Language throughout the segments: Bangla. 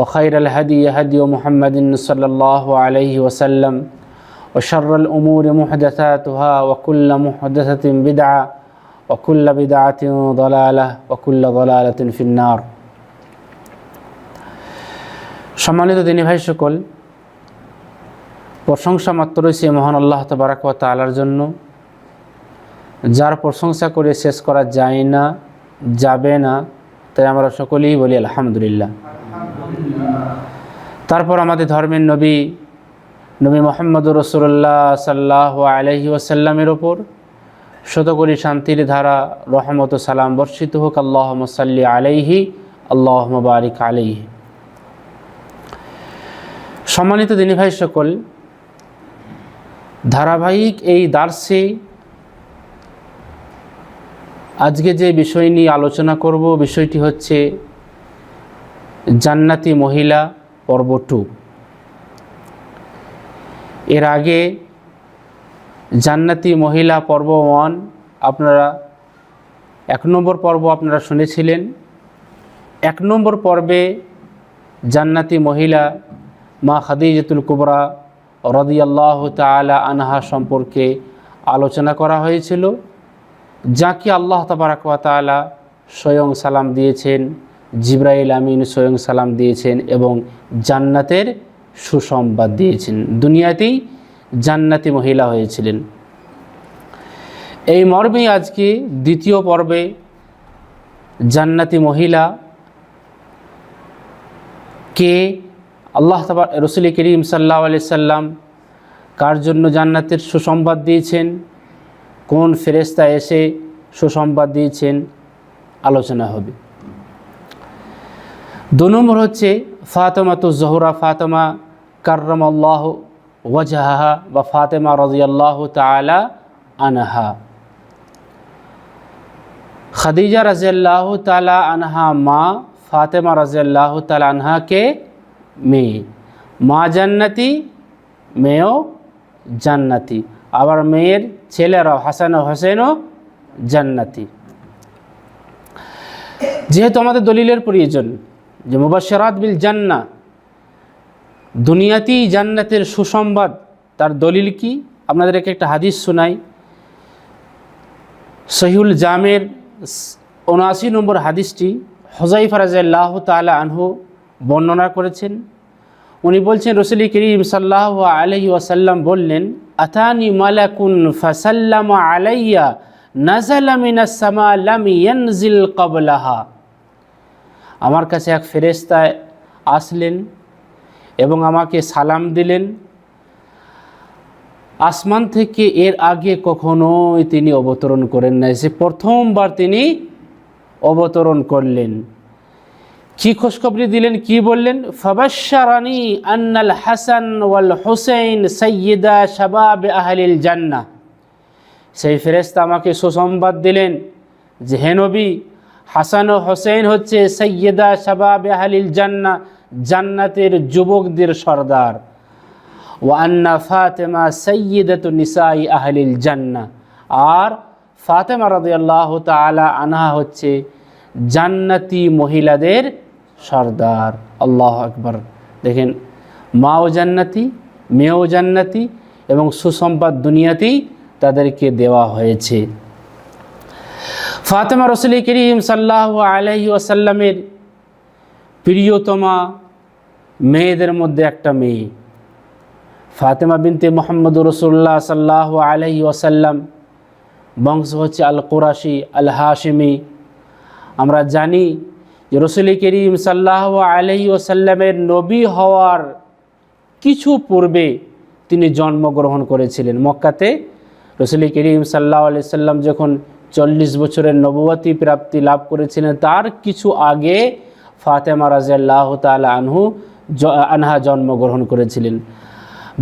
وخير الهدي هدي محمد صلى الله عليه وسلم وشر الأمور محدثاتها وكل محدثة بدعة وكل بدعة ضلالة وكل ضلالة في النار সম্মানিত দিনী ভাই সকল প্রশংসা মাত্র সে মহান আল্লাহ তবারাক ওয়া তাআলার জন্য যার প্রশংসা করে শেষ করা যায় না যাবে না তাই আমরা সকলেই বলি আলহামদুলিল্লাহ তারপর আমাদের ধর্মের নবী নবী মোহাম্মদ রসুল্লাহ সাল্লাহ আলহি ওসাল্লামের ওপর শতকরি শান্তির ধারা, রহমত সালাম বর্ষিত হোক আল্লাহ সাল্লি আলাইহি আল্লাহ বারিক আলাইহি। সম্মানিত দিনী ভাই সকল, ধারাবাহিক এই দার্সে আজকে যে বিষয় নিয়ে আলোচনা করব, বিষয়টি হচ্ছে জান্নাতি মহিলা পর্ব টু এর আগে জান্নাতি মহিলা পর্ব ওয়ান আপনারা এক নম্বর পর্ব আপনারা শুনেছিলেন। এক নম্বর পর্বে জান্নাতি মহিলা মা খাদিজাতুল কুবরা রদিয়াল্লাহ তালা আনহা সম্পর্কে আলোচনা করা হয়েছিল, যাকে আল্লাহ তবরাকা তালা স্বয়ং সালাম দিয়েছেন। জিব্রাইল আমিন স্বয়ং সালাম দিয়েছেন এবং জান্নাতের সুসংবাদ দিয়েছেন। দুনিয়াতেই জান্নাতি মহিলা হয়েছিলেন। এই মর্মে আজকে দ্বিতীয় পর্বে জান্নাতি মহিলা কে আল্লাহ রসুল করিম সাল্লাহ আলি সাল্লাম কার জন্য জান্নাতের সুসংবাদ দিয়েছেন? কোন ফেরেস্তা এসে সুসংবাদ দিয়েছেন? আলোচনা হবে। দু নম্বর হচ্ছে ফাতেমা তো জহরা, ফাতেমা কার্রম আল্লাহ ওয়াজাহা বা ফাতেমা রাজিয়াল্লাহ তালা আনহা। খাদিজা রাজিয়াল্লাহ তালা আনহা মা, ফাতেমা রাজিয়াল্লাহ তালা আনহাকে মেয়ে। মা জান্নাতি, মেয়েও জান্নাতি। আবার মেয়ের ছেলেরাও, হাসান হোসেনও জান্নাতি। যেহেতু আমাদের দলিলের প্রয়োজন যে মুবাসরাত বিল জান্না দুনিয়াতেই জান্নাতের সুসংবাদ, তার দলিল কি? আপনাদেরকে একটা হাদিস শোনাই। সহিউল জামের উনআশি নম্বর হাদিসটি হজাই ফরাজাল্লাহ তালা আনহু বর্ণনা করেছেন। উনি বলছেন, রসুলি করিম সাল্লাহ আলহি ওয়াসাল্লাম বললেন, আতানি মালাকুন ফাসাল্লাম আলাইয়া নাজালামিনাসামা লাম ইয়ানজিল কবলাহা আমার কাছে এক ফেরেস্তায় আসলেন এবং আমাকে সালাম দিলেন। আসমান থেকে এর আগে কখনোই তিনি অবতরণ করেন নাই। সে প্রথমবার তিনি অবতরণ করলেন। কি খোঁজখবরি দিলেন, কি বললেন? ফবাশারানি আন্নাল হাসান ওয়াল হোসেন সৈয়দা শাবাব আহলিল জান্না সেই ফেরেস্তা আমাকে সুসংবাদ দিলেন যে হেনবি হাসান ও হোসেন হচ্ছে সৈয়দা শাবাব আহলিল জান্না জান্নাতের যুবকদের সর্দার। ও আন্না ফাতেমা সৈয়দত নিসাই আহলিল জান্না আর ফাতেমা রদিয়াল্লাহ তালা আনহা হচ্ছে জান্নাতি মহিলাদের সর্দার। আল্লাহ আকবর। দেখেন, মাও জান্নাতি, মেয়েও জান্নাতি এবং সুসম্পাদ দুনিয়াতেই তাদেরকে দেওয়া হয়েছে। ফাতেমা রসুল করিম সাল্লাহ আলহি আসাল্লামের প্রিয়তমা মেয়েদের মধ্যে একটা মেয়ে। ফাতেমা বিনতে মোহাম্মদ রসুল্লাহ সাল্লাহ আলহি ওসাল্লাম বংশ হচ্ছে আল কোরাশি আল হাশিমি আমরা জানি যে রসুল করিম সাল্লাহ আলহি ওসাল্লামের নবী হওয়ার কিছু পূর্বে তিনি জন্মগ্রহণ করেছিলেন। মক্কাতে রসুল করিম সাল্লাহ আলি সাল্লাম যখন চল্লিশ বছরের নবতী প্রাপ্তি লাভ করেছিলেন। তার কিছু আগে ফাতেমা রাজিয়াল্লাহ তাল আনহু আনহা জন্মগ্রহণ করেছিলেন।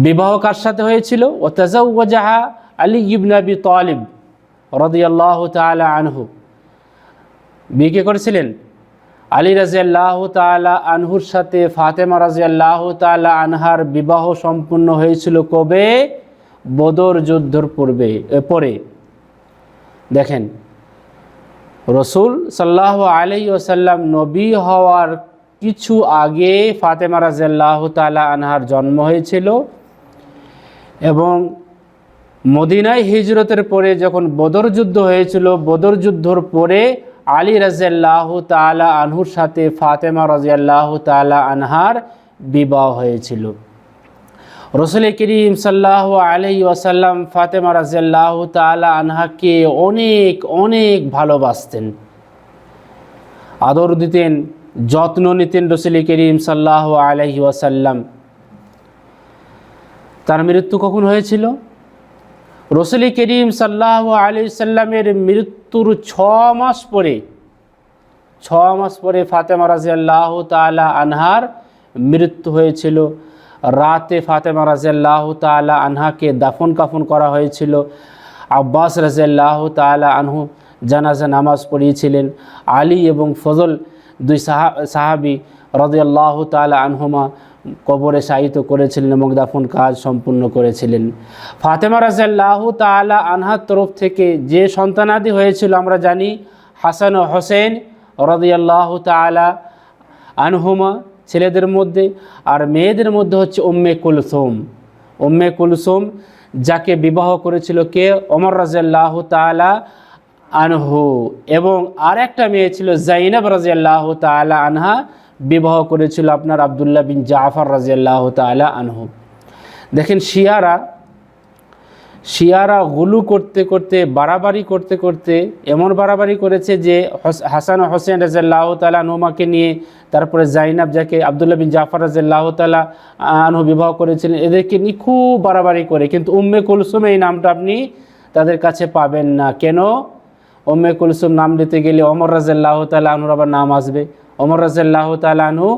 বিবাহ কার সাথে হয়েছিল? ও তাজাহা আলী ইবন আবি তালিব রদিয়াল্লাহ তালা আনহু। বিয়ে করেছিলেন? আলী রাজিয়াল্লাহ তালা আনহুর সাথে ফাতেমা রাজিয়াল্লাহ তালা আনহার বিবাহ সম্পূর্ণ হয়েছিল কবে? বদর যুদ্ধর পূর্বে পরে। দেখেন, রসুল সাল্লাহ আলি ওসাল্লাম নবী হওয়ার কিছু আগে ফাতেমা রাজিয়াল্লাহ তালা আনহার জন্ম হয়েছিল এবং মদিনায় হিজরতের পরে যখন বদর যুদ্ধ হয়েছিল, বদর যুদ্ধর পরে আলী রাজিয়াল্লাহ তালা আনহুর সাথে ফাতেমা রাজিয়াল্লাহ তালা আনহার বিবাহ হয়েছিল। রসুল করিম সাল্লাহ আলহি ওয়াসাল্লাম ফাতেমা রাজিয়াল্লাহ তালা আনহাকে অনেক অনেক ভালোবাসতেন। আদর দিতেন, যত্ন নিতেন রসুল করিম সাল্লাহ আলহি ওয়াসাল্লাম। তার মৃত্যু কখন হয়েছিল? রসুল করিম সাল্লাহ আলি সাল্লামের মৃত্যুর ছ মাস পরে, ছ মাস পরে ফাতেমা রাজিয়াল্লাহ তালা আনহার মৃত্যু হয়েছিল। রাতে ফাতেমা রাজিয়াল্লাহ তালা আনহাকে দাফন কাফন করা হয়েছিল। আব্বাস রাজিয়াল্লাহ তালা আনহু জানাজা নামাজ পড়িয়েছিলেন। আলী এবং ফজল দুই সাহা, সাহাবি রদিয়াল্লাহ তালা আনহুমা কবরে শায়িত করেছিলেন এবং দাফন কাজ সম্পূর্ণ করেছিলেন। ফাতেমা রাজাল্লাহ তালা আনহার তরফ থেকে যে সন্তানাদি হয়েছিল আমরা জানি, হাসান ও হোসেন রদিয়াল্লাহ তালা আনহুমা। ছেলেদের মধ্যে আর মেয়েদের মধ্যে হচ্ছে উম্মে কুলসুম। উম্মে কুলসুম যাকে বিবাহ করেছিল কে? ওমর রাজাল্লাহ তালা আনহু। এবং আর একটা মেয়ে ছিল জাইনাব রাজিয়াল্লাহ তালা আনহা, বিবাহ করেছিল আপনার আবদুল্লাহ বিন জাফর রাজিয়াল্লাহ তালা আনহু। দেখেন শিয়ারা শিয়ারা গুলু করতে করতে, বাড়াবাড়ি করতে করতে এমন বাড়াবাড়ি করেছে যে হাসান হোসেন রাজাল্লাহ তালা নোমাকে নিয়ে তারপরে জাইনাব যাকে আবদুল্লাহ বিন জাফর রাজাল্লাহ তালা আনহু বিবাহ করেছিলেন, এদেরকে নিয়ে খুব বাড়াবাড়ি করে। কিন্তু উম্মে কুলসুম এই নামটা আপনি তাদের কাছে পাবেন না। কেন? উম্মে কুলসুম নাম নিতে গেলে অমর রাজাল্লাহ তালা আনহুর আবার নাম আসবে। অমর রাজাল্লাহ তালা আনহু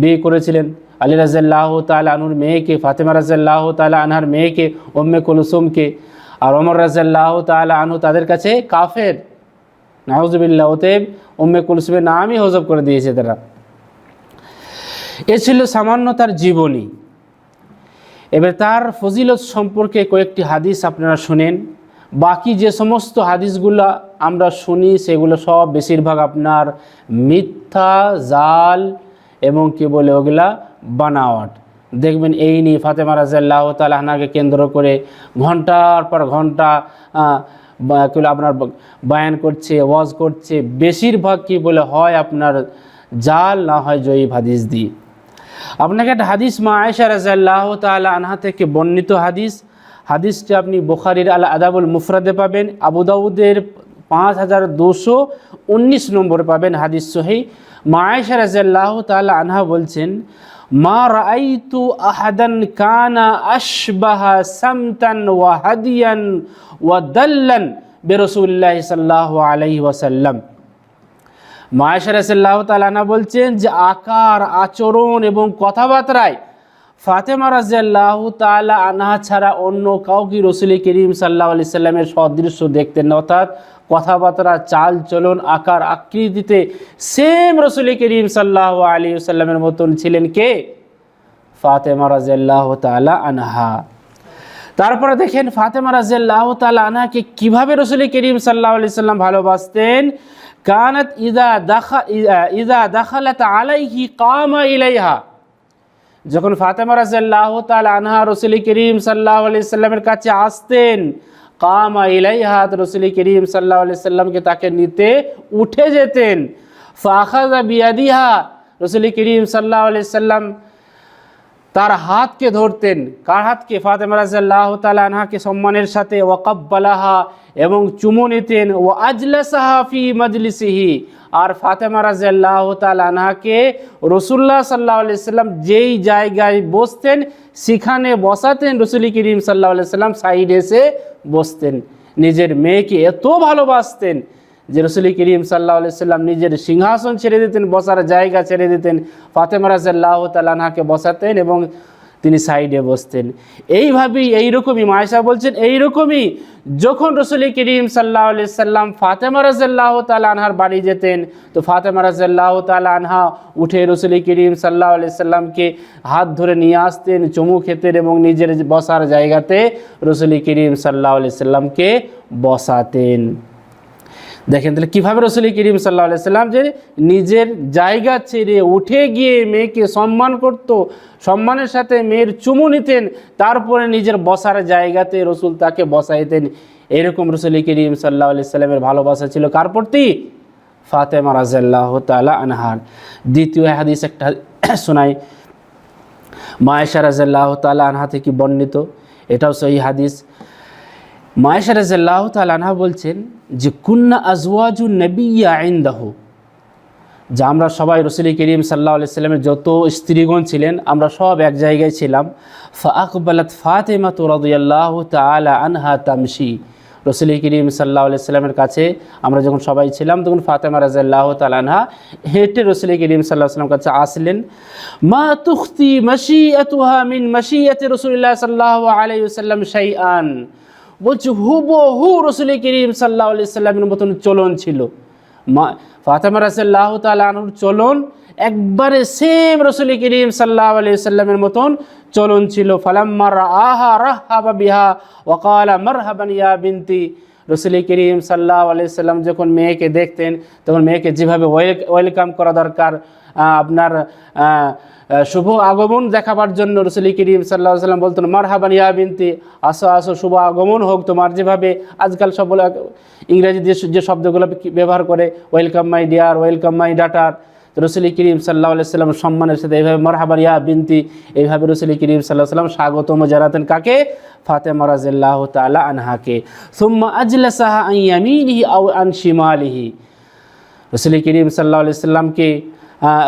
বিয়ে করেছিলেন। আলী রাজাল্লাহ তালা আনহুর মেয়েকে, ফাতেমা রাজাল্লাহ তালা আনহার মেয়েকে, উম্মে কুলসুমকে। আর অমর রাজাল্লাহ তালা আনহু তাদের কাছে কাফের। নাহজবিল্লা ওতেব উম্মে কুলসুমের নামই হজব করে দিয়েছে তারা। এ ছিল সামান্য তার জীবনী। এবার তার ফজিলত সম্পর্কে কয়েকটি হাদিস আপনারা শুনেন। বাকি যে সমস্ত হাদিসগুলো আমরা শুনি, সেগুলো সব বেশিরভাগ আপনার মিথ্যা, জাল এবং কি বলে ওগুলা বানাওয়াট। দেখবেন এই নিয়ে ফাতেমা রাজাল্লাহ তালাহনাকে কেন্দ্র করে ঘণ্টার পর ঘণ্টা আপনার বায়ান করছে, ওয়াজ করছে। বেশিরভাগ কি বলে হয় আপনার জাল, না হয় জয়ীব হাদিস দিয়ে। আপনাকে একটা হাদিস মা আয়েশা রাজাল্লাহ তালা আনহা থেকে বর্ণিত হাদিস। হাদিসটি আপনি বুখারির আল আদাবুল মুফরাদে পাবেন, আবু দাউদের পাঁচ হাজার দুশো উনিশ নম্বরে পাবেন হাদিস সহি। মা আয়েশা রাজাল্লাহ তালা আনহা বলছেন, মা রাইতু আহাদান কানা আশবাহা সামতান ওয়া হাদিয়ান ওয়া দাল্লান বেরসুল্লাহ সাল্লাহ আলাইহি ওয়াসাল্লাম। মায়েশা রাসাল্লাহ তালানা বলছেন যে আকার, আচরণ এবং কথাবার্তায় ফাতেমা রাজিয়াল্লাহ তালা আনহা ছাড়া অন্য কাউকে রসুল করিম সাল্লাহ আলি সাল্লামের সদৃশ্য দেখতেন না। অর্থাৎ কথাবার্তা চাল চলন আকার, আকৃতিতে সেম রসুল করিম সাল্লাহ আলী সাল্লামের মতন ছিলেন কে? ফাতেমা রাজিয়াল্লাহ তালা আনহা। তারপরে দেখেন ফাতেমা রাজিয়াল্লাহ তালা আনহাকে কীভাবে রসুল করিম সাল্লাহ আলি সাল্লাম ভালোবাসতেন? কানাত ইদা দাখা, ইদা দাখালাত আলাইহি কামা ইলাইহা। যখন ফাতেমা রাজিয়াল্লাহ তালা আনহা রসুল করিম সাল্লাহ আলি সাল্লামের কাছে আসতেন, কামা ইলাইহা রসুল করিম সাল্লাহ আলি সাল্লামকে তাকে নিতে উঠে যেতেন। ফাখাজা বিয়াদিহা, রসুল করিম সাল্লাহ আলি সাল্লাম তার হাতকে ধরতেন। কার হাতকে? ফাতেমা রাজাল্লাহ তালা আনহাকে সম্মানের সাথে। ওয়াকাব্বালাহা এবং চুমু নিতেন। ও আজলাসাহা ফি মজলিসিহি। আর ফাতেমা রাজাল্লাহ তালা আনহাকে রসুল্লাহ সাল্লাহ সাল্লাম যেই জায়গায় বসতেন, সেখানে বসাতেন রসুল করিম সাল্লাহ সাল্লাম সাইডে এসে বসতেন। নিজের মেয়েকে এত ভালোবাসতেন যে রসুল করিম সাল্লাহ সাল্লাম নিজের সিংহাসন ছেড়ে দিতেন, বসার জায়গা ছেড়ে দিতেন, ফাতেমা রাজাল্লাহ তালানহাকে বসাতেন এবং তিনি সাইডে বসতেন। এইভাবেই, এইরকমই মায়েশা বলছেন, এইরকমই যখন রসুল করিম সাল্লাহ সাল্লাম ফাতেমা রাজাল্লাহ তাল আনহার বাড়ি যেতেন, তো ফাতেমা রাজাল্লাহ তাল আনহা উঠে রসুল করিম সাল্লাহ সাল্লামকে হাত ধরে নিয়ে আসতেন, চুমু খেতেন এবং নিজের বসার জায়গাতে রসুল করিম সাল্লাহ সাল্লামকে বসাতেন। দেখেন তাহলে কীভাবে রসুল করিম সাল্লাহ সাল্লাম যে নিজের জায়গা ছেড়ে উঠে গিয়ে মেয়েকে সম্মান করত, সম্মানের সাথে মেয়ের চুমু নিতেন, তারপরে নিজের বসার জায়গাতে রসুল তাকে বসাইতেন। এরকম রসুল করিম সাল্লাহ সাল্লামের ভালোবাসা ছিল কার প্রতি? ফাতেমা রাজাল্লাহ তালা আনহার। দ্বিতীয় হাদিস একটা শোনাই। মায়েশা রাজাল্লাহ তালা আনহা থেকে বর্ণিত। এটাও সহি হাদিস। মায়েশা রাজাল্লাহ তালানহা বলছেন যে কুন্না আজওয়াজু নবিয়া আইন্দাহ যা আমরা সবাই রসুল করিম সাল্লাহ সাল্লামের যত স্ত্রীগণ ছিলেন, আমরা সব এক জায়গায় ছিলাম। ফা আকবালাত ফাতেমা তো রদুয়াল্লাহ তালা আনহা তামশি, রসুল করিম সাল্লাহ সাল্লামের কাছে আমরা যখন সবাই ছিলাম, তখন ফাতেমা রাজাল্লাহ তালানহা হেঁটে রসুল করিম সাল্লাহ সাল্লাম কাছে আসলেন। মা তুখতি এতুহা মিন এতে রসুল্লাহ সাল্লাহ আলাইসাল্লাম শাই আন বলছে, হুবহু রসুল করিম সাল্লাহ আলি সাল্লামের মতন চলন ছিল। মা ফাতেমা রাসাল্লাহ তালুর চলন একবারে সেম রসুল করিম সাল্লাহ আলি সাল্লামের মতন চলন ছিল। ফালাম্মার আহা রাহাবা বিহা ওকালা মারহাবান ইয়া বিনতি। রসুল করিম সাল্লাহ আলি সাল্লাম যখন মেয়েকে দেখতেন, তখন মেয়েকে যেভাবে ওয়েলকাম করা দরকার আপনার শুভ আগমন দেখাবার জন্য রসুল করিম সাল্লাহ সাল্লাম বলতেন মার হাবান ইয়া বিনতি, আসো আসো, শুভ আগমন হোক তোমার। যেভাবে আজকাল সব ইংরেজি যে শব্দগুলো ব্যবহার করে, welcome my dear, welcome my daughter. Rasul Karim সাল্লাহ সাল্লাম সম্মানের সাথে এইভাবে মারহাবার ইয়া বিনতি এইভাবে রসুল করিম সাল্লাহ সাল্লাম স্বাগতম জানাতেন কাকে? ফাতেমা রাজিল্লাহ তালা আনহাকে। সুম্মা আজলাসাহা ইয়ামিনিহি আও আন শিমালিহি। রসুল করিম সাল্লাহ সাল্লামকে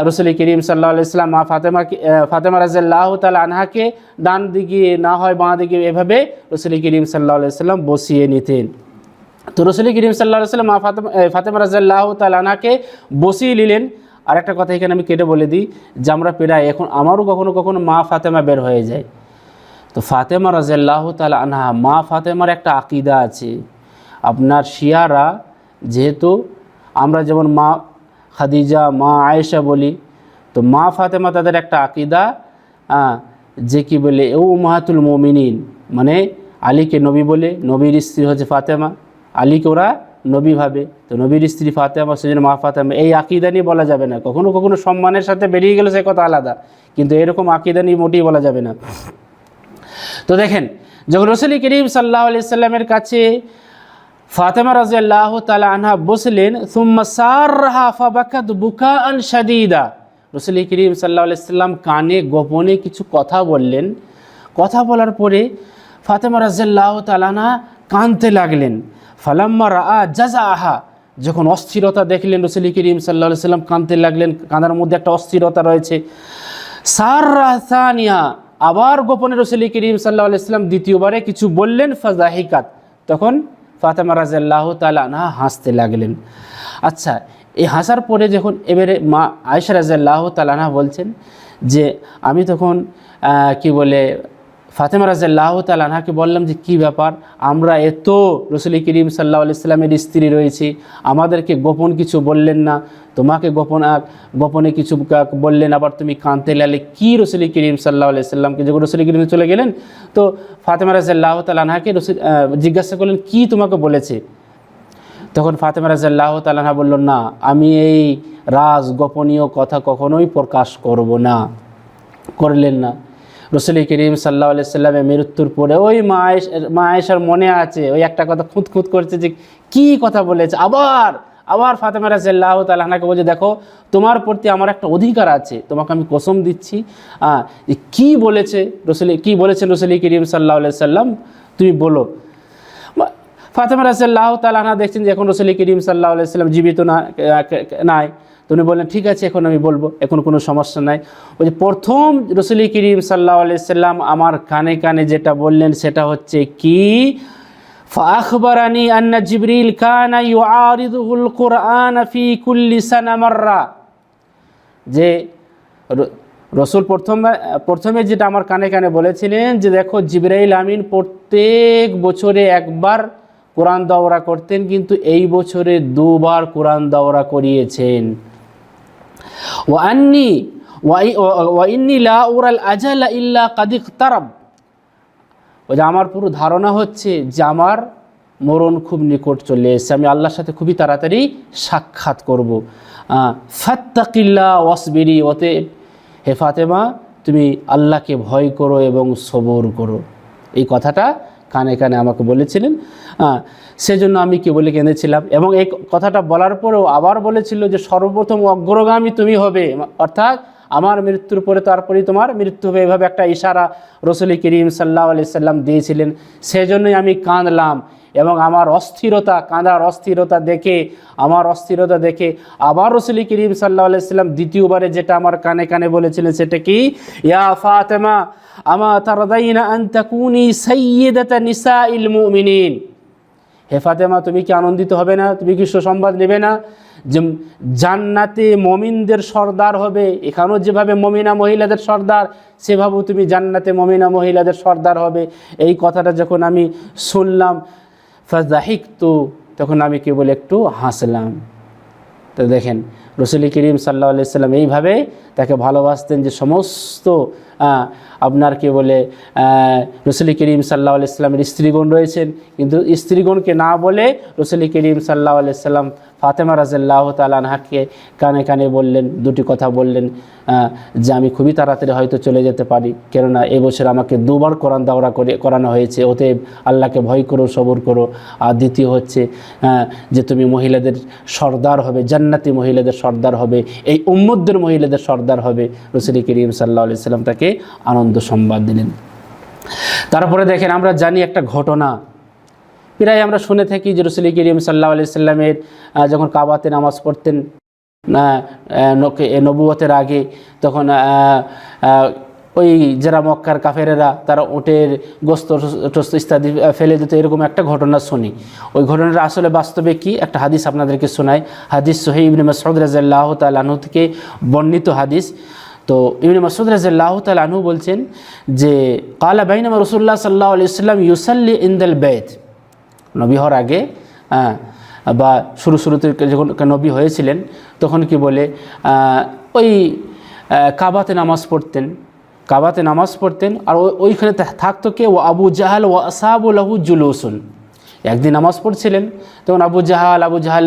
রসুল করিম সাল্লাহ ইসলাম মা ফাতেমাকে আহ, ফাতেমা রাজাল্লাহ তাল আনহাকে ডান দিকে না হয় বাঁ দিকে এভাবে রসুল করিম সাল্লাহ সাল্লাম বসিয়ে নিতেন। তো রসুল করিম সাল্লাহ সাল্লাম মা ফাতেমা ফাতেমা রাজাল্লাহ তাল আনহাকে বসিয়ে নিলেন। আর একটা কথা এখানে আমি কেটে বলে দিই যে আমরা প্রায় এখন আমারও কখনো কখনো মা ফাতেমা বের হয়ে যায়। তো ফাতেমা রাজাল্লাহ তাল আনহা মা ফাতেমার একটা আকিদা আছে। আপনার শিয়ারা যেহেতু আমরা যেমন মা খাদিজা, মা আয়েশা বলি। তো মা ফাতেমা তাদের একটা আকিদা যে কি বলে ও মাহাতুল মমিনিন। মানে আলীকে নবী বলে, নবীর স্ত্রী হচ্ছে ফাতেমা। আলীকে ওরা নবী ভাবে। তো নবীর স্ত্রী ফাতেমা, সেজন্য মা ফাতেমা, এই আকিদা নিয়ে বলা যাবে না। কখনো কখনো সম্মানের সাথে বেরিয়ে গেলে সে কথা আলাদা, কিন্তু এরকম আকিদা নিয়ে মোটেই বলা যাবে না। তো দেখেন, যখন রসুল করিম সাল্লাহ আলি সাল্লামের কাছে ফাতেমা রাজিয়াল্লাহ তালা আনহা বসলেন রসুল করিম সাল্লাহ আলি সাল্লাম কানে গোপনে কিছু কথা বললেন। কথা বলার পরে ফাতেমা রাজিয়াল্লাহ তালানা কানতে লাগলেন। ফালাম্মা রা জাজা আহা যখন অস্থিরতা দেখলেন রসুল করিম সাল্লাহ সাল্লাম কানতে লাগলেন কাঁদার মধ্যে একটা অস্থিরতা রয়েছে। সাররা সানিয়া, আবার গোপনে রসুল করিম সাল্লাহ ইসলাম দ্বিতীয়বারে কিছু বললেন ফাজাহিকাত তখন ফাতেমা রাজাল্লাহ তালা না হাসতে লাগলেন। আচ্ছা এই হাসার পরে যখন এবারে মা আয়সা রাজাল্লাহ তালানা বলছেন যে, আমি তখন কি বলে ফাতেমা রাজাল্লাহ তালানহাকে বললাম যে, কি ব্যাপার? আমরা এত রসুল করিম সাল্লাহ ইসলামের স্ত্রী রয়েছি, আমাদেরকে গোপন কিছু বললেন না। তোমাকে গোপন গোপনে কিছু বললেন, আবার তুমি কাঁদতে লাগলে, কি রসুল করিম সাল্লাহ সাল্লামকে যখন রসুল করিম চলে গেলেন? তো ফাতেমা রাজাল্লাহ তালানহাকে রসুল জিজ্ঞাসা করলেন, কি তোমাকে বলেছে? তখন ফাতেমা রাজাল্লাহ তালাহা বলল, না, আমি এই রাজ গোপনীয় কথা কখনোই প্রকাশ করব না, করলেন না। রসুল করিম সাল্লাহ সাল্লামের মৃত্যুর পরে ওই মা আয়েশ- মা মনে আছে, ওই একটা কথা খুঁত খুঁত করছে যে কি কথা বলেছে। আবার আবার ফাতেমা রাজাল্লাহ তালাহাকে বলছে, দেখো, তোমার প্রতি আমার একটা অধিকার আছে, তোমাকে আমি কসম দিচ্ছি। যে কি বলেছে রসুল, কি বলেছেন রসুল করিম সাল্লাহ সাল্লাম, তুমি বলো। ফাতেমা রাসাল্লাহ তালানা দেখছেন যে এখন রসুল করিম সাল্লাহ সাল্লাম জীবিত না নাই। তো উনি বললেন ঠিক আছে এখন আমি বলবো এখন কোনো সমস্যা নাই ওই যে প্রথম রসুল করিম সাল্লাহ সাল্লাম আমার কানে কানে যেটা বললেন সেটা হচ্ছে কি فأخبرني أن جبريل كان يعارضه القرآن في كل سنة مرة যে র- রসুল প্রথম প্রথমে যেটা আমার কানে কানে বলেছিলেন যে দেখো জিবরাইল আমিন প্রত্যেক বছরে একবার কোরআন দৌরা করতেন কিন্তু এই বছরে দুবার কোরআন দৌরা করিয়েছেন উরাল তারাব যে আমার পুরো ধারণা হচ্ছে যে আমার মরণ খুব নিকট চলে এসেছে। আমি আল্লাহর সাথে খুবই তাড়াতাড়ি সাক্ষাৎ করব। ফাত্তাকিল্লা ওয়াসবিরি ওতে হে ফাতেমা, তুমি আল্লাহকে ভয় করো এবং সবর করো। এই কথাটা কানে কানে আমাকে বলেছিলেন। সেজন্য আমি কি বলে কেঁদেছিলাম এবং এই কথাটা বলার পরেও আবার বলেছিল যে, সর্বপ্রথম অগ্রগামী তুমি হবে। অর্থাৎ আমার মৃত্যুর পরে তারপরেই তোমার মৃত্যু হবে। এভাবে একটা ইশারা রসুল করিম সাল্লাহ আলি সাল্লাম দিয়েছিলেন। সেজন্যই আমি কাঁদলাম এবং আমার অস্থিরতা, কাঁদার অস্থিরতা দেখে, আমার অস্থিরতা দেখে আবার রসুল করিম সাল্লাহ আলাইসাল্লাম দ্বিতীয়বারে যেটা আমার কানে কানে বলেছিলেন সেটা কি? ইয়া ফাতেমা, আমা তারদাইনা আন তাকুনি সাইয়্যিদাতা নিসাইল মুমিনিন। হে ফাতেমা, তুমি কি আনন্দিত হবে না? তুমি কি সুসংবাদ নেবে না? যে জান্নাতে মমিনদের সর্দার হবে। এখানেও যেভাবে মমিনা মহিলাদের সর্দার, সেভাবেও তুমি জান্নাতে মমিনা মহিলাদের সর্দার হবে। এই কথাটা যখন আমি শুনলাম ফাজাহিক তো তখন আমি কেবল বলে একটু হাসলাম। তো দেখেন রসুল করিম সাল্লা সাল্লাম এইভাবে তাকে ভালোবাসতেন যে সমস্ত আপনার কি বলে রসুল করিম সাল্লা সাল্লামের স্ত্রীগণ রয়েছেন। কিন্তু স্ত্রীগণকে না বলে রসুল করিম সাল্লা সাল্লাম ফাতেমা রাজাল্লাহ তালানহাকে কানে কানে বললেন, দুটি কথা বললেন যে আমি খুবই তাড়াতাড়ি হয়তো চলে যেতে পারি। কেননা এবছর আমাকে দুবার কোরআন দাওরা করে, করানো হয়েছে। অতএব আল্লাহকে ভয় করো, সবর করো। আর দ্বিতীয় হচ্ছে যে তুমি মহিলাদের সর্দার হবে, জান্নাতি মহিলাদের সর্দার হবে, এই উম্মদের মহিলাদের সর্দার হবে। রসুল করিম সাল্লাহ আলি সাল্লাম তাকে আনন্দ সংবাদ দিলেন। তারপরে দেখেন, আমরা জানি একটা ঘটনা প্রায় আমরা শুনে থাকি যে রসুল করিম সাল্লাহ আলি সাল্লামের যখন কাবাতে নামাজ পড়তেন নবুয়তের আগে, তখন ওই যারা মক্কার কাফেরেরা, তারা ওটের গোস্ত, টোস্ত ইত্যাদি ফেলে দিত, এরকম একটা ঘটনা শুনি। ওই ঘটনাটা আসলে বাস্তবে কি? একটা হাদিস আপনাদেরকে শোনায় হাদিস সোহে ইবনে মাসউদ রাজিয়াল্লাহ তালাহু থেকে বর্ণিত হাদিস। তো ইবনে মাসুদ রাজিয়াল্লাহ তালাহু বলছেন যে, কালা বাইনামা রসুল্লাহ সাল্লাহ আলি সাল্লাম ইউসাল্লি ইন্দাল বেদ নবী হওয়ার আগে হ্যাঁ, বা শুরু শুরুতে যখন নবী হয়েছিলেন তখন কি বলে ওই কাবাতে নামাজ পড়তেন কাবাতে নামাজ পড়তেন আর ওই- ওইখানে থাকতো কে? ও আবু জাহাল ও আসাবুল্লাহু জুলুসুন। একদিন নামাজ পড়ছিলেন তখন আবু জাহাল আবু জাহাল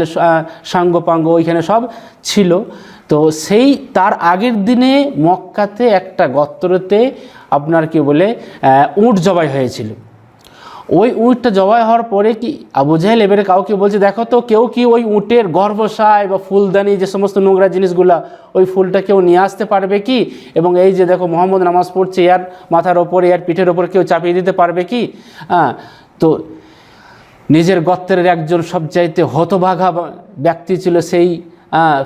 সাঙ্গ পাঙ্গ ওইখানে সব ছিল। তো সেই তার আগের দিনে মক্কাতে একটা গত্রতে আপনার কি বলে উট জবাই হয়েছিল। ওই উঁটটা জবাই হওয়ার পরে কি আবু জাহেল এবারে কাউকে বলছে, দেখো তো কেউ কি ওই উঁটের গর্ভসায় বা ফুলদানি যে সমস্ত নোংরা জিনিসগুলা, ওই ফুলটা কেউ নিয়ে আসতে পারবে কি? এবং এই যে দেখো মোহাম্মদ নামাজ পড়ছে ইয়ার মাথার ওপরে ইয়ার পিঠের ওপর কেউ চাপিয়ে দিতে পারবে কি? হ্যাঁ তো নিজের গত্রের একজন সবচাইতে হতভাগা ব্যক্তি ছিল সেই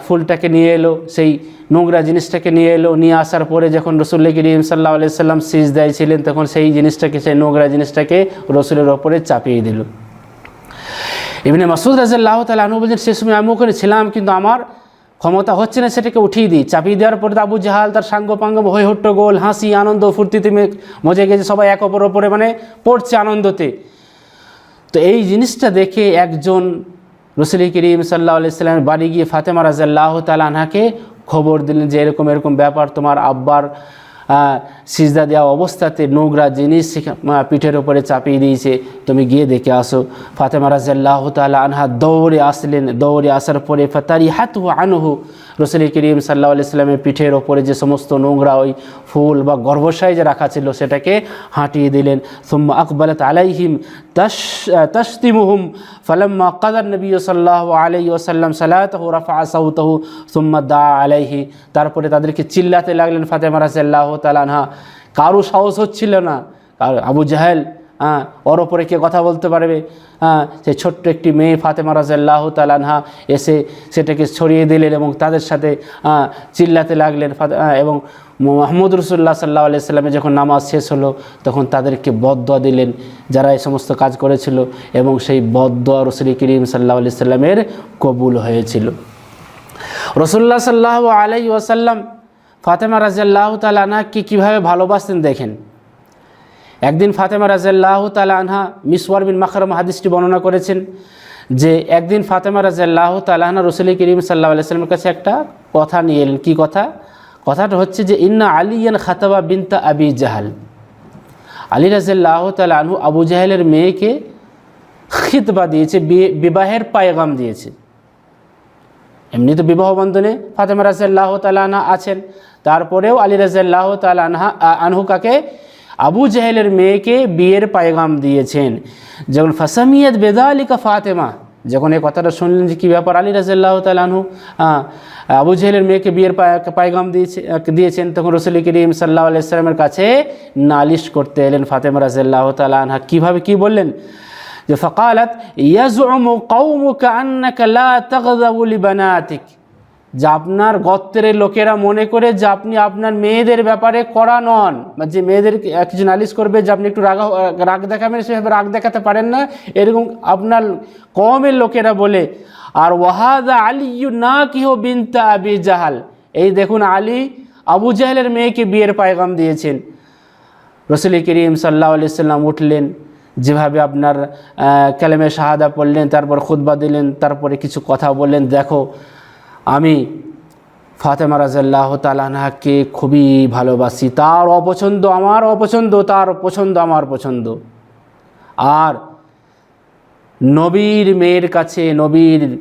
ফুলটাকে নিয়ে এলো, সেই নোংরা জিনিসটাকে নিয়ে এলো, নিয়ে আসার পরে যখন রসুল্লাহ করিম সাল্লাহ আলি সাল্লাম সিজ দেয় ছিলেন, তখন সেই জিনিসটাকে, সেই নোংরা জিনিসটাকে রসুলের ওপরে চাপিয়ে দিল। এমনি মাসুদ রাজাল্লাহ তালা আনু বলছেন, সে সময় আমি ওখানে ছিলাম, কিন্তু আমার ক্ষমতা হচ্ছে না, সেটাকে উঠিয়ে দিই। চাপিয়ে দেওয়ার পরে আবু জাহাল, তার সাঙ্গ পাঙ্গ হই হট্টগোল হাসি, আনন্দ, ফুর্তিতে মজে গেছে, সবাই এক অপর ওপরে মানে পড়ছে আনন্দতে। তো এই জিনিসটা দেখে একজন রসুল করিম সাল্লাহ সাল্লামের বাড়ি গিয়ে ফাতেমা রাজাল্লাহ তালাহাকে খবর দিলেন যে এরকম এরকম ব্যাপার, তোমার আব্বার সিজদা দেওয়া অবস্থাতে নোংরা জিনিস পিঠের ওপরে চাপিয়ে দিয়েছে। তুমি গিয়ে দেখে আসো। ফাতেমা রাজাল্লাহ তালা আনহা দৌড়ে আসলেন। দৌড়ে আসার পরে ফাতারি হাত আনহু। রসুল করিম সাল্লাহ আলাইস্লামের পিঠের ওপরে যে সমস্ত নোংরা ওই ফুল বা গর্ভসায় যে রাখা ছিল সেটাকে হাঁটিয়ে দিলেন। সুম্মা আকবালত আলাইহিম তাস তাসতিমুহুম ফালাম্মা কাদার নবী সাল্লাহ আলাই ওসাল্লাম সালাতহু রাফা সাউতহু সুম্মা দা আলাইহি। তারপরে তাদেরকে চিল্লাতে লাগলেন ফাতেমা রাজাল্লাহ তালানহা কারও সাহস হচ্ছিল না। আর আবু জাহেল হ্যাঁ ওর ওপরে কে কথা বলতে পারবে? হ্যাঁ সেই ছোট্ট একটি মেয়ে ফাতেমা রাজাল্লাহ তালানহা এসে সেটাকে ছড়িয়ে দিলেন এবং তাদের সাথে আহ, চিল্লাতে লাগলেন ফাতে- এবং মোহাম্মদ রসুল্লাহ সাল্লাহ আলিয়া সাল্লামে যখন নামাজ শেষ হলো তখন তাদেরকে বদয়া দিলেন যারা এই সমস্ত কাজ করেছিল এবং সেই বদয়া রসুল করিম সাল্লাহ আলি সাল্লামের কবুল হয়েছিল। রসুল্লাহ সাল্লাহ আলাই ওয়াসাল্লাম ফাতেমা রাজাল্লাহ তালানাকে কীভাবে ভালোবাসতেন দেখেন? একদিন ফাতেমা রাজাল্লাহ তালা আনহা মিসওয়ার বিন মাখরম হাদিসটি বর্ণনা করেছেন যে একদিন ফাতেমা রাজাল্লাহ তালাহনা রসুল করিম সাল্লাহ আলাইস্লামের কাছে একটা কথা নিয়ে এলেন। কী কথা? কথাটা হচ্ছে যে, ইন্না আলিয়ান খাতাবা বিনতা আবি জাহাল। আলী রাজাল্লাহ তালা আনহু আবু জাহেলের মেয়েকে খিতবা দিয়েছে বিবাহের পায়গাম দিয়েছে। এমনি তো বিবাহ বন্ধনে ফাতেমা রাজাল্লাহ তালানা আছেন। তারপরেও আলী রাজাল্লাহ তালা আনহা আনহু কাকে আবু জাহেলের মেয়েকে বিয়ের পায়গাম দিয়েছেন। যখন ফাসামিয়াত বেদা আলিকা ফাতেমা, যখন এই কথাটা শুনলেন যে কী ব্যাপার, আলী রাজাল্লাহ তালানহু আবু জাহেলের মেয়েকে বিয়ের পায়- পায়গাম দিয়েছে, দিয়েছেন, তখন রসুল করিম সাল্লাহ আলাইসালামের কাছে নালিশ করতে এলেন ফাতেমা রাজাল্লাহ তালানহা কীভাবে কী বললেন? যে ফকালত ইয়াজুমু কৌমুকা আন্নাকা লা তাগদাবু লিবানাতিক। যে আপনার গত্রের লোকেরা মনে করে যে আপনি আপনার মেয়েদের ব্যাপারে কড়া নন, বা যে মেয়েদের কিছু নালিশ করবে, যে আপনি একটু রাগ রাগ দেখাবেন, সেভাবে রাগ দেখাতে পারেন না। এরকম আপনার কমের লোকেরা বলে, আর ওয়াহাদা আলী না কিহ বিনতা আবি জাহাল। এই দেখুন আলী আবু জাহেলের মেয়েকে বিয়ের পায়গাম দিয়েছেন। রসুল করিম সাল্লাহ সাল্লাম উঠলেন, যেভাবে আপনার কালেমে শাহাদা পড়লেন, তারপর খুতবা দিলেন, তারপরে কিছু কথা বললেন, দেখো আমি ফাতেমা রাজাল্লাহ তালাহাকে খুবই ভালোবাসি। তার অপছন্দ আমার অপছন্দ, তার পছন্দ আমার পছন্দ। আর নবীর মেয়ের কাছে, নবীর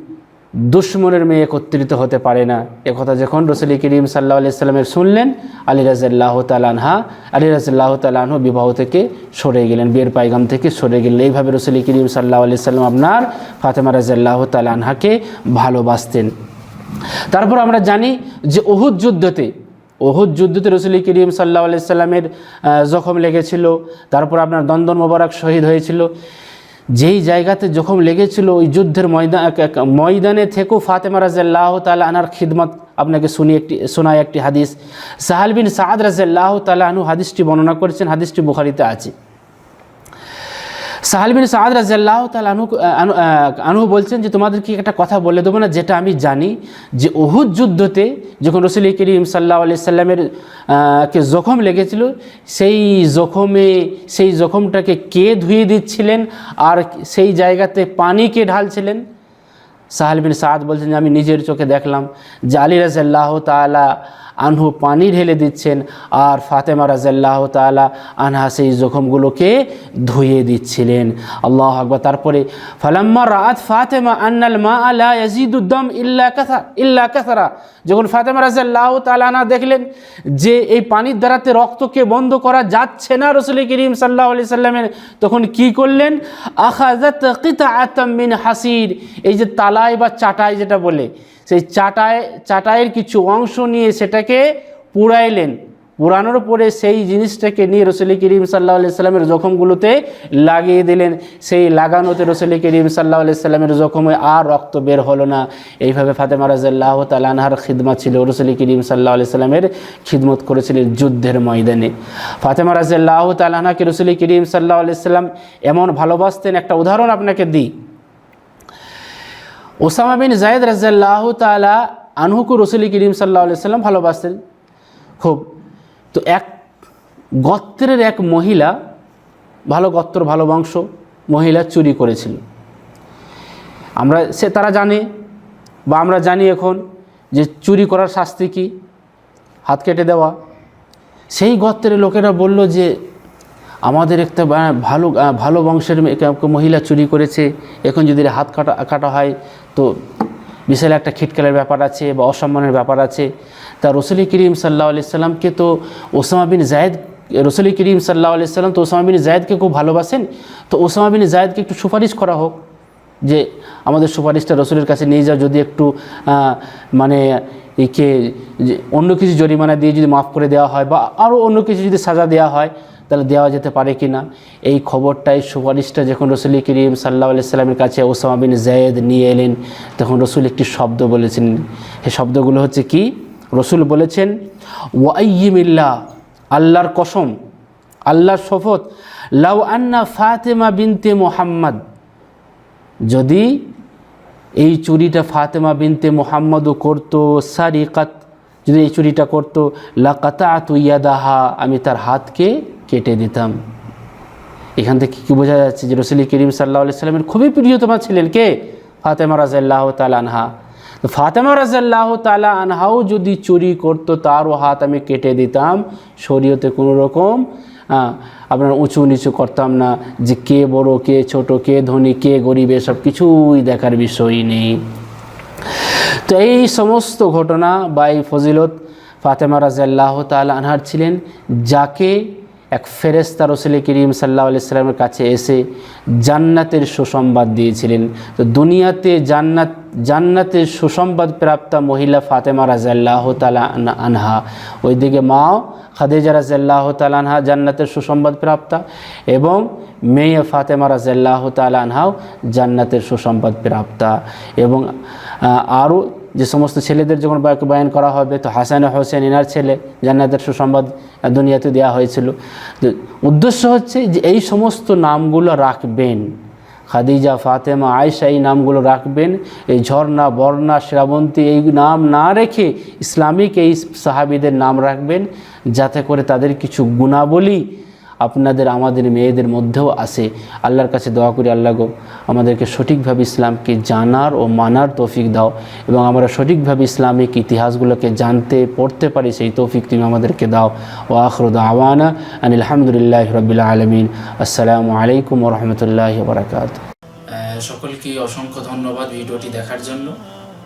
দুশ্মনের মেয়ে একত্রিত হতে পারে না। একথা যখন রসুল করিম সাল্লাহ আলি সাল্লামের শুনলেন, আলী রাজাল্লাহ তালানহা আলী রাজাল্লাহ তালানহ বিবাহ থেকে সরে গেলেন, বিয়ের পাইগাম থেকে সরে গেলেন। এইভাবে রসুল করিম সাল্লাহ আলি সাল্লাম আপনার ফাতেমা রাজাল্লাহ তালানহাকে ভালোবাসতেন। তারপর আমরা জানি যে অহুদ যুদ্ধতে, ওহুদ যুদ্ধতে রসুল করিম সাল্লাহ সাল্লামের জখম লেগেছিল, তারপর আপনার দন্দন মোবারক শহীদ হয়েছিল। যেই জায়গাতে জখম লেগেছিল, ওই যুদ্ধের ময়দান ময়দানে থেকেও ফাতেমা রাজাল্লাহ তালা আনার খিদমত আপনাকে শুনি একটি, শোনায় একটি হাদিস। সাহাল বিন সাদ তালা আনু হাদিসটি বর্ণনা করেছেন, হাদিসটি বুখারিতে আছে। সাহাল বিন সাদ রাজাল্লাহ তাল আনু আনু বলছেন যে, তোমাদেরকে একটা কথা বলে দেবো না, যেটা আমি জানি যে ওহুদ যুদ্ধতে যখন রসুল করিম সাল্লাহ আলি সাল্লামের কে জখম লেগেছিল, সেই জখমে, সেই জখমটাকে কে ধুয়ে দিচ্ছিলেন আর সেই জায়গাতে পানি কে ঢালছিলেন? সাহাল বিন সাদ বলছেন যে, আমি নিজের চোখে দেখলাম যে, আলী রাজাল্লাহ তালা আনহু পানি ঢেলে দিচ্ছেন আর ফাতেমা রাজাল্লাহ তালা আনহা সেই জখমগুলোকে ধুয়ে দিচ্ছিলেন। আল্লাহ আকবর। তারপরে, ফালাম্মা রাত ফাতেমা আন্নাল মা আলা ইয়াজিদুদ্দম ইল্লা কাথা ইল্লা কাথারা যখন ফাতেমা রাজাল্লাহ তালানা দেখলেন যে এই পানির দ্বারাতে রক্তকে বন্ধ করা যাচ্ছে না রসুল করিম সাল্লাহ আলি সাল্লামের, তখন কি করলেন? আখাজাত কিতা মিন হাসির। এই যে তালাই বা চাটাই যেটা বলে সেই চাটায়, চাটায়ের কিছু অংশ নিয়ে সেটাকে পুড়াইলেন। পুরানোর পরে সেই জিনিসটাকে নিয়ে রসুল করিম সাল্লাহ সাল্লামের জখমগুলোতে লাগিয়ে দিলেন। সেই লাগানোতে রসুল করিম সাল্লাহ সাল্লামের জখমে আর রক্ত বের হলো না। এইভাবে ফাতেমা রাজাল্লাহ তালানহার খিদমত ছিল। রসুল করিম সাল্লাহ সাল্লামের খিদমত করেছিলেন যুদ্ধের ময়দানে। ফাতেমা রাজাল্লাহ তালানহাকে রসুল করিম সাল্লাহ সাল্লাম এমন ভালোবাসতেন। একটা উদাহরণ আপনাকে দিই। ওসামা বিন জায়দ রাজাল্লাহ তালা আনহুকু রসুল করিম সাল্লাহ সাল্লাম ভালোবাসতেন। খুব। তো এক গত্রের এক মহিলা, ভালো গত্র, ভালো বংশ, মহিলা চুরি করেছিল। আমরা সে, তারা জানে বা আমরা জানি এখন যে চুরি করার শাস্তি কি? হাত কেটে দেওয়া। সেই গত্রের লোকেরা বলল যে আমাদের একটা ভালো ভালো বংশের মহিলা চুরি করেছে, এখন যদি হাত কাটা কাটা হয়, তো বিশাল একটা খিটকালের ব্যাপার আছে বা অসম্মানের ব্যাপার আছে। তা রসুলি করিম সাল্লাহ আলি সাল্লামকে তো ওসামা বিন জায়দ, রসুলি করিম সাল্লাহ আলি সাল্লাম তো ওসামা বিন জায়দকে খুব ভালোবাসেন। তো ওসামা বিন জায়দকে একটু সুপারিশ করা হোক যে আমাদের সুপারিশটা রসুলের কাছে নিয়ে যাও, যদি একটু মানে একে অন্য কিছু জরিমানা দিয়ে যদি মাফ করে দেওয়া হয় বা আরও অন্য কিছু যদি সাজা দেওয়া হয় তাহলে দেওয়া যেতে পারে কি না এই খবরটাই সুপারিশটা যখন রসুল করিম সাল্লাহ সাল্লামের কাছে ওসামা বিন জায়েদ নিয়ে এলেন, তখন রসুল একটি শব্দ বলেছেন। সে শব্দগুলো হচ্ছে কি? রসুল বলেছেন ওয়াইমিল্লা আল্লাহর কসম, আল্লাহর শপথ, লাউ আন্না ফাতেমা বিনতে মোহাম্মদ। যদি এই চুরিটা ফাতেমা বিনতে মোহাম্মদও করতো, সারিকাত, যদি এই চুরিটা করতো লাকাতা তুইয়াদাহা আমি তার হাতকে কেটে দিতাম। এখান থেকে কী বোঝা যাচ্ছে যে রসুল করিম সাল্লাহ সাল্লামের খুবই প্রিয়তমা ছিলেন কে? ফাতেমা রাজাল্লাহ তাল আনহা। ফাতেমা রাজাল্লাহ তালা আনহাও যদি চুরি করতো, তারও হাত আমি কেটে দিতাম। শরীয়তে কোনো রকম আপনার উঁচু নিচু করতাম না যে কে বড়, কে ছোট, কে ধনী, কে গরিব, এসব কিছুই দেখার বিষয় নেই। তো এই সমস্ত ঘটনা বা এই ফজিলত ফাতেমা রাজাল্লাহ তাল আনহার ছিলেন, যাকে এক ফেরেস্তা রসুল করিম সাল্লাহ আলাইস্লামের কাছে এসে জান্নাতের সুসংবাদ দিয়েছিলেন। তো দুনিয়াতে জান্নাত, জান্নাতের সুসংবাদ প্রাপ্তা মহিলা ফাতেমা রাজাল্লাহ তালা আনহা। ওইদিকে মাও খাদিজা রাজাল্লাহ তাল আনহা জান্নাতের সুসংবাদ প্রাপ্তা এবং মেয়ে ফাতেমা রাজাল্লাহ তাল আনহাও জান্নাতের সুসংবাদ প্রাপ্তা। এবং আরও যে সমস্ত ছেলেদের যখন বায়ান করা হবে, তো হাসান হোসেন এনার ছেলে, জান্নাতের সুসংবাদ দুনিয়াতে দেওয়া হয়েছিল। উদ্দেশ্য হচ্ছে যে এই সমস্ত নামগুলো রাখবেন। খাদিজা, ফাতেমা আয়সা এই নামগুলো রাখবেন। এই ঝর্ণা, বর্ণা, শ্রাবন্তী এই নাম না রেখে ইসলামিক এই সাহাবিদের নাম রাখবেন, যাতে করে তাদের কিছু গুণাবলী আপনাদের, আমাদের মেয়েদের মধ্যেও আসে আল্লাহর কাছে দোয়া করি, আল্লাহ গো, আমাদেরকে সঠিকভাবে ইসলামকে জানার ও মানার তৌফিক দাও এবং আমরা সঠিকভাবে ইসলামিক ইতিহাসগুলোকে জানতে, পড়তে পারি, সেই তৌফিক তুমি আমাদেরকে দাও। ও আখরুদ আওয়ানা আনিল আলহামদুলিল্লাহ রবিল আলমিন। আসসালামু আলাইকুম রহমতুল্লাহ বরাকাত সকলকে অসংখ্য ধন্যবাদ ভিডিওটি দেখার জন্য।